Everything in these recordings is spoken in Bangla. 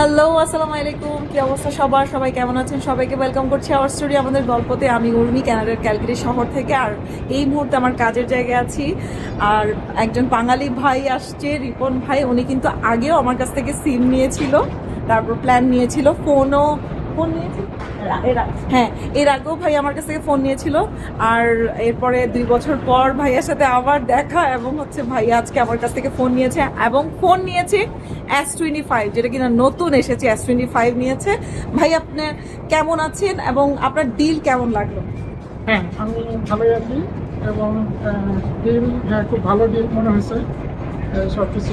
হ্যালো আসসালামু আলাইকুম। কি অবস্থা সবার? সবাই কেমন আছেন? সবাইকে ওয়েলকাম করছি আওয়ার স্টুডিও আমাদের গল্পতে। আমি উর্মি ক্যানাডার ক্যালকারি শহর থেকে। আর এই মুহূর্তে আমার কাজের জায়গায় আছি। আর একজন বাঙালি ভাই আসছে, রিপন ভাই। উনি কিন্তু আগেও আমার কাছ থেকে সিম নিয়েছিল, তারপর প্ল্যান নিয়েছিল ফোনও ফোন নিয়েছিল এর হ্যাঁ এর আগেও ভাই আমার কাছ থেকে ফোন নিয়েছিল। আর এরপরে দুই বছর পর ভাইয়ার সাথে আবার দেখা এবং হচ্ছে ভাইয়া আজকে আমার কাছ থেকে ফোন নিয়েছে এবং ফোন নিয়েছে এস টোয়েন্টি ফাইভ যেটা কিনা নতুন এসেছে এস টোয়েন্টি ফাইভ নিয়েছে। ভাই আপনি কেমন আছেন এবং আপনার ডিল কেমন লাগল? হ্যাঁ আমি ভালোই আছি এবং ডিল হ্যাঁ খুব ভালো ডিল মনে হয়েছে। সব কিছু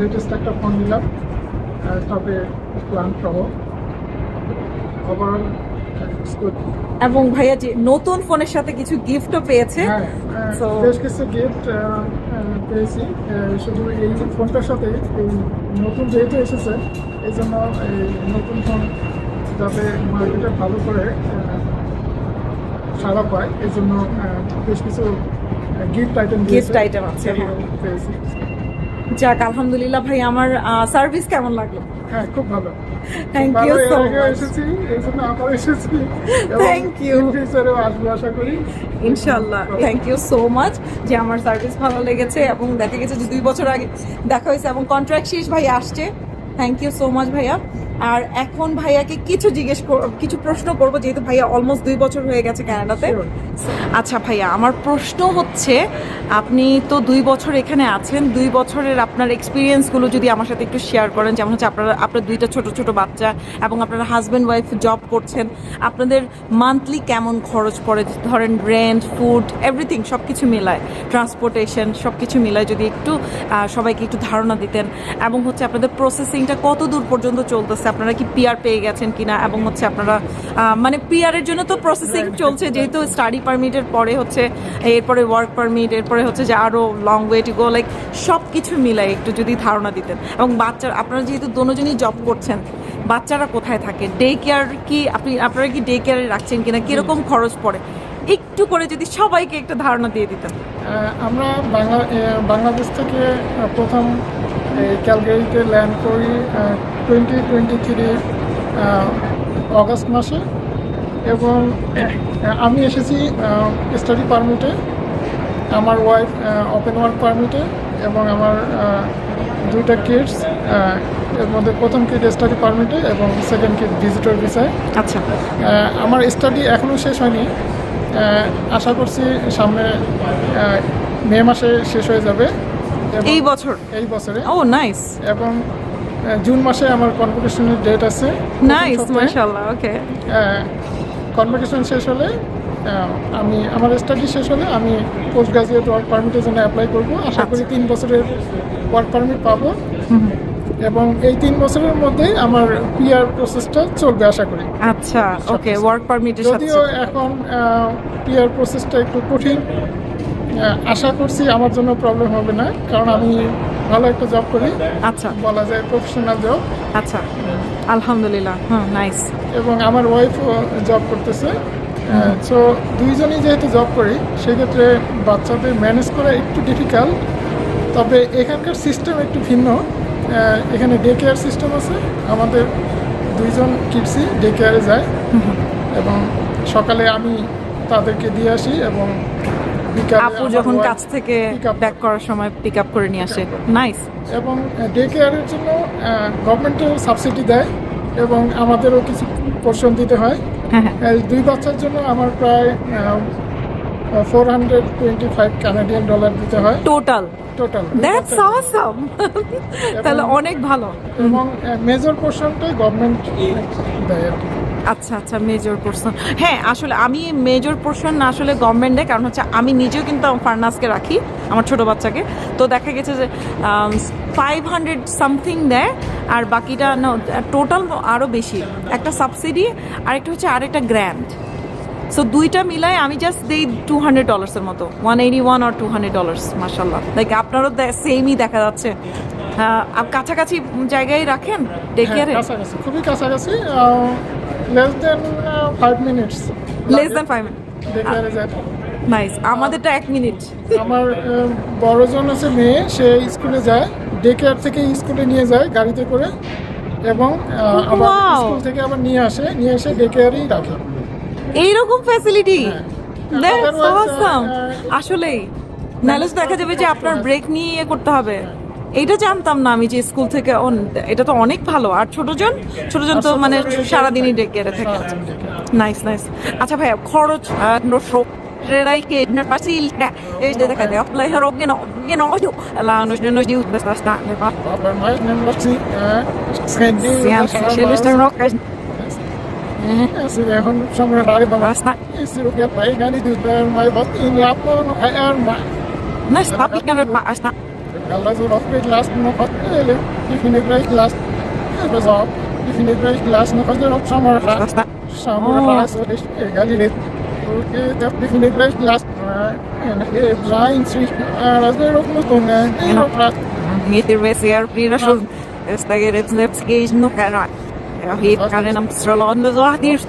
লেটেস্ট একটা ফোন নিলাম। তবে প্ল্যান সহ। এবং ভাইয়া যে নতুন ফোনের সাথে কিছু গিফটও পেয়েছে হ্যাঁ বেশ কিছু গিফট পেয়েছি। শুধু এই ফোনটার সাথে এই নতুন যেহেতু এসেছে এই জন্য এই নতুন ফোন যাতে মার্কেটে ভালো করে সারা পায় এই জন্য বেশ কিছু গিফট আইটেম Gift item আছে, হ্যাঁ। পেয়েছি। যাক আলহামদুলিল্লাহ ভাই আমার সার্ভিস কেমন লাগল? হ্যাঁ খুব ভালো। থ্যাংক ইউ সো আগেও ইউ ইনশাল্লাহ থ্যাংক ইউ সো মাচ যে আমার সার্ভিস ভালো লেগেছে এবং দেখা গেছে যে দুই বছর আগে দেখা হয়েছে এবং কন্ট্রাক্ট শেষ ভাই আসছে। থ্যাংক ইউ সো মাচ ভাইয়া। আর এখন ভাইয়াকে কিছু জিজ্ঞেস কিছু প্রশ্ন করব যেহেতু ভাইয়া অলমোস্ট দুই বছর হয়ে গেছে ক্যানাডাতে আচ্ছা ভাইয়া আমার প্রশ্ন হচ্ছে আপনি তো দুই বছর এখানে আছেন দুই বছরের আপনার এক্সপিরিয়েন্সগুলো যদি আমার সাথে একটু শেয়ার করেন যেমন হচ্ছে আপনারা আপনার দুইটা ছোট ছোট বাচ্চা এবং আপনারা হাজব্যান্ড ওয়াইফ জব করছেন আপনাদের মান্থলি কেমন খরচ পড়ে? ধরেন রেন্ট ফুড এভরিথিং সব কিছু মিলায় ট্রান্সপোর্টেশন সব কিছু মিলায় যদি একটু সবাইকে একটু ধারণা দিতেন এবং হচ্ছে আপনাদের প্রসেসিংটা কত দূর পর্যন্ত চলতেছে? আপনারা কি পিআর পেয়ে গেছেন কিনা এবং হচ্ছে আপনারা মানে পিয়ারের জন্য তো প্রসেসিং চলছে যেহেতু স্টাডি পারমিটের পরে হচ্ছে এরপরে ওয়ার্ক পারমিট এরপরে হচ্ছে যে আরও long way to go like সব কিছু মিলাই একটু যদি ধারণা দিতেন। এবং বাচ্চার আপনারা যেহেতু দোনোজনই জব করছেন বাচ্চারা কোথায় থাকে? ডে কেয়ার কি আপনি আপনারা কি ডে কেয়ারে রাখছেন কিনা? কীরকম খরচ পড়ে? একটু করে যদি সবাইকে একটা ধারণা দিয়ে দিতেন। আমরা বাংলা বাংলাদেশ থেকে প্রথম ক্যালগারিতে ল্যান্ড করি টোয়েন্টি টোয়েন্টি থ্রি অগস্ট মাসে। এবং আমি এসেছি স্টাডি পারমিটে আমার ওয়াইফ ওপেন ওয়ার্ক পারমিটে এবং আমার দুইটা কিডস এর মধ্যে প্রথম কিড স্টাডি পারমিটে এবং সেকেন্ড কিড ভিজিটর ভিসায় আচ্ছা। আমার স্টাডি এখনও শেষ হয়নি। আশা করছি সামনে মে মাসে শেষ হয়ে যাবে। এই বছর? এই বছরে। ও নাইস এবং জুন মাসে আমার কনভোকেশনের ডেট আছে। নাইস মাশাআল্লাহ ওকে কনভোকেশন শেষ হলে আমি আমার স্টাডি শেষ হলে আমি পোস্ট গ্রাজুয়েট ওয়ার্ক পারমিটের জন্য অ্যাপ্লাই করব। আশা করি আচ্ছা। তিন বছরের ওয়ার্ক পারমিট পাবো। এবং এই তিন বছরের মধ্যেই আমার পিআর প্রসেসটা চলবে আশা করি। আচ্ছা ওকে ওয়ার্ক পারমিটের সাথে যদিও এখন পিআর প্রসেসটা একটু কঠিন আশা করছি আমার জন্য প্রবলেম হবে না কারণ আমি ভালো একটা জব করি। আচ্ছা। বলা যায় প্রফেশনাল জব আচ্ছা। আলহামদুলিল্লাহ। হুম নাইস এবং আমার ওয়াইফও জব করতেছে। সো দুইজনই যেহেতু জব করি সেক্ষেত্রে বাচ্চাদের ম্যানেজ করা একটু ডিফিকাল্ট তবে এখানকার সিস্টেম একটু ভিন্ন। এখানে ডে কেয়ার সিস্টেম আছে। আমাদের দুইজন কিডসই ডে কেয়ারে যায়। এবং সকালে আমি তাদেরকে দিয়ে আসি এবং আপু যখন কাজ থেকে ব্যাক করার সময় পিক আপ করে নিয়ে আসে। নাইস এবং ডে কেয়ারের জন্য গভর্নমেন্টও সাবসিডি দেয় এবং আমাদেরও কিছু পোর্শন দিতে হয়। হ্যাঁ হ্যাঁ। দুই বাচ্চার জন্য আমার প্রায় four hundred twenty five Canadian dollar দিতে হয়। টোটাল টোটাল দ্যাটস অসাম তাহলে অনেক ভালো। এবং মেজর পোর্শনটাই গভর্নমেন্ট দেয় আর কি। আচ্ছা আচ্ছা মেজর পোর্শন হ্যাঁ আসলে আমি মেজর পোর্শন না আসলে গভর্নমেন্টে কারণ হচ্ছে আমি নিজেও কিন্তু ফার্নাসকে রাখি আমার ছোট বাচ্চাকে। তো দেখা গেছে যে ফাইভ হান্ড্রেড সামথিং দেয় আর বাকিটা টোটাল আরও বেশি। একটা সাবসিডি আরেকটা হচ্ছে আরেকটা গ্র্যান্ড সো দুইটা মিলায় আমি জাস্ট দেই টু হান্ড্রেড ডলার্সের মতো। ওয়ান এইটি ওয়ান আর টু হান্ড্রেড ডলার্স মার্শাল্লাহ লাইক আপনারও সেমই দেখা যাচ্ছে। কাছাকাছি জায়গায় রাখেন? ডে হ্যাঁ, খুবই কাছাকাছি। Less than five minutes less than five day কেয়ারে যায় নাইস আমাদেরটা এক মিনিট আমার বড়জন আছে মেয়ে সে স্কুলে যায় ডে কেয়ার থেকে স্কুলে নিয়ে যায় গাড়িতে করে এবং আবার স্কুল থেকে আবার নিয়ে আসে নিয়ে এসে ডে কেয়ারেই রাখে। এইরকম ফ্যাসিলিটি হ্যাঁ। Uh, আসলেই। নাহলে দেখা যাবে যে আপনার ব্রেক নিয়ে করতে হবে। এটা জানতাম না আমি যে স্কুল থেকে এটা তো অনেক ভালো। আর ছোট জন ছোট জন তো মানে সারাদিনই ডেকে থাকে। নাইস নাইস আচ্ছা ভাই খরচ নশো না Alla så rart blir glassen og katten, eller? De finner ikke røyk glass. Jeg sa, de finner ikke røyk glassen og katten opp samme glass. Samme glass, og det er galt litt. Og de finner ikke røyk glass. Det er bra innsvikt. Alla så rart mot unge, det er rart. Mitt er ved seg, blir det sånn. Jeg steger et snøpske, ikke noe her. Jeg har hit, kan jeg nemlig så landet, så dyrt.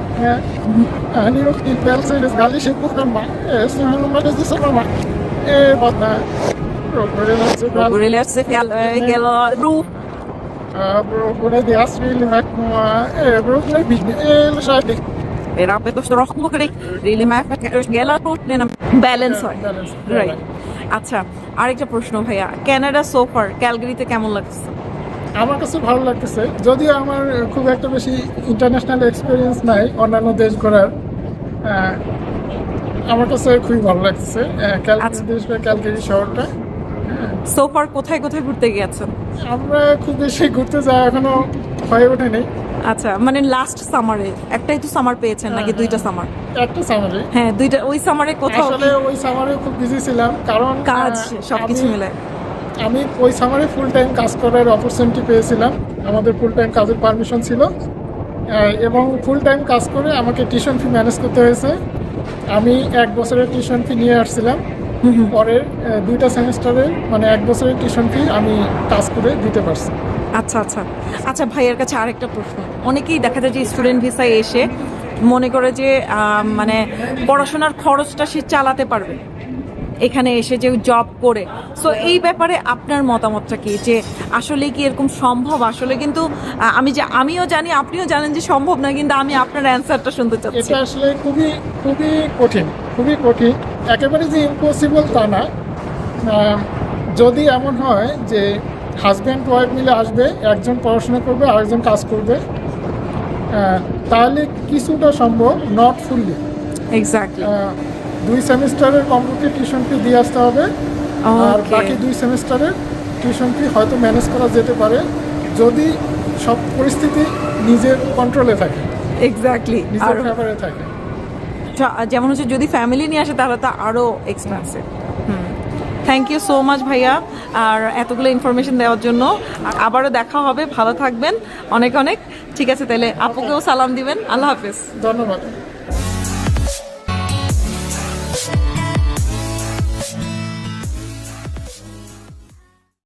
ani noch die Pelze des gallische Buch dann mal es noch mal das ist aber mal eh was da Gorilla se fjall, hela ro. bro bro det är svårt att eh bro det blir eh så här Era pe to strok mo kri. Really my fa gela to না ব্যালেন্স হয় রাইট আচ্ছা আরেকটা প্রশ্ন ভাইয়া কানাডা সোফার ক্যালগারিতে কেমন লাগছে আমার কাছে ভালো লাগতেছে যদিও আমার খুব একটা বেশি ইন্টারন্যাশনাল এক্সপিরিয়েন্স নাই অন্যান্য দেশ ঘোরার আমার কাছে খুবই ভালো লাগতেছে আহ, আচ্ছা। দেশ বা ক্যালকারি শহরটা সোফার কোথায় কোথায় ঘুরতে গিয়েছেন? আমরা খুব বেশি ঘুরতে যাওয়া এখনও হয়ে ওঠেনি। আচ্ছা মানে লাস্ট সামারে একটাই তো সামার পেয়েছেন নাকি দুইটা সামার একটা সামারে হ্যাঁ দুইটা ওই সামারে কোথাও? আসলে ওই সামারে খুব বিজি ছিলাম কারণ কাজ সবকিছু মিলে। আমি ওই সামারে ফুল টাইম কাজ করার অপরচুনিটি পেয়েছিলাম। আমাদের ফুল টাইম কাজের পারমিশন ছিল। এবং ফুল টাইম কাজ করে আমাকে টিউশন ফি ম্যানেজ করতে হয়েছে। আমি এক বছরের টিউশন ফি নিয়ে আসছিলাম। পরের দুইটা সেমিস্টারের মানে এক বছরের টিউশন ফি আমি কাজ করে দিতে পারছি। আচ্ছা আচ্ছা। আচ্ছা ভাইয়ের কাছে আরেকটা প্রশ্ন। অনেকেই দেখা যায় যে স্টুডেন্ট ভিসায় এসে মনে করে যে মানে পড়াশোনার খরচটা সে চালাতে পারবে। এখানে এসে যে জব করে। সো এই ব্যাপারে আপনার মতামতটা কি? যে আসলে কি এরকম সম্ভব? আসলে কিন্তু আমি যে আমিও জানি আপনিও জানেন যে সম্ভব না কিন্তু আমি আপনার অ্যান্সারটা শুনতে চাচ্ছি। এটা আসলে খুবই খুবই কঠিন খুবই কঠিন। একেবারে যে ইম্পসিবল তা না। যদি এমন হয় যে হাজব্যান্ড ওয়াইফ মিলে আসবে একজন পড়াশোনা করবে আরেকজন কাজ করবে তাহলে কিছুটা সম্ভব নট ফুললি এক্স্যাক্টলি দুই সেমিস্টারের কমপক্ষে টিউশন ফি দিয়ে আসতে হবে। আর. বাকি দুই সেমিস্টারের টিউশন ফি হয়তো ম্যানেজ করা যেতে পারে যদি সব পরিস্থিতি নিজের কন্ট্রোলে থাকে। এক্স্যাক্টলি নিজের ফেভারে থাকে। যেমন হচ্ছে যদি ফ্যামিলি নিয়ে আসে তাহলে তো আরও এক্সপেন্সিভ হুম। থ্যাংক ইউ সো মাচ ভাইয়া। আর এতগুলো ইনফরমেশন দেওয়ার জন্য। আবারও দেখা হবে। ভালো থাকবেন। অনেক অনেক। ঠিক আছে তাহলে আপুকেও সালাম দিবেন। আল্লাহ হাফেজ। ধন্যবাদ।